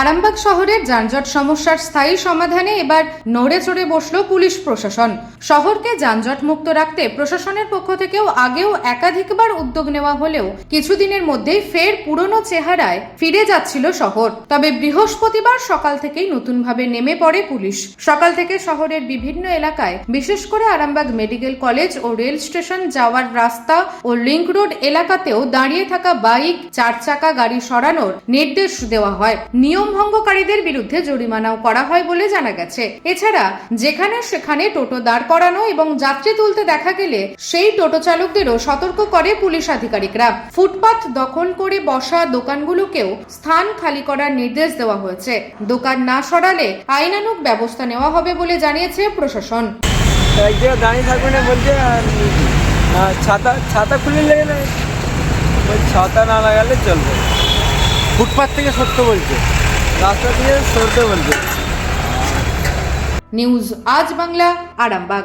আরামবাগ শহরের যানজট সমস্যার স্থায়ী সমাধানে এবার নড়ে চড়ে বসল পুলিশ প্রশাসন। শহরকে যানজট মুক্ত রাখতে প্রশাসনের পক্ষ থেকেও আগেও একাধিকবার উদ্যোগ নেওয়া হলেও কিছুদিনের মধ্যেই ফের পুরনো চেহারায় ফিরে যাচ্ছিল শহর। তবে বৃহস্পতিবার সকাল থেকেই নতুনভাবে নেমে পড়ে পুলিশ। সকাল থেকে শহরের বিভিন্ন এলাকায়, বিশেষ করে আরামবাগ মেডিকেল কলেজ ও রেল স্টেশন যাওয়ার রাস্তা ও লিংক রোড এলাকাতেও দাঁড়িয়ে থাকা বাইক, চার চাকা গাড়ি সরানোর নির্দেশ দেওয়া হয়। নিয়ম ভঙ্গকারীদের বিরুদ্ধে জরিমানাও করা হয় বলে জানা গেছে। এছাড়া যেখানে সেখানে টোটো দাঁড় করানো এবং যাত্রী তুলতে দেখা গেলে সেই টোটো চালকদেরও সতর্ক করে পুলিশ আধিকারিকরা। ফুটপাত দখল করে বসা দোকানগুলোকেও স্থান খালি করার নির্দেশ দেওয়া হয়েছে। দোকান না সরালে আইনানুক ব্যবস্থা নেওয়া হবে বলে জানিয়েছে প্রশাসন। দাঁড়িয়ে থাকবে না বলছে আর আর ছাতা ছাতা খুলে লেগে ছাতা না লাগালে চলবে। ফুটপাথ থেকে সত্য বলছে। রাস্তা দিয়ে সরতে বলছে নিউজ আজ বাংলা আরামবাগ।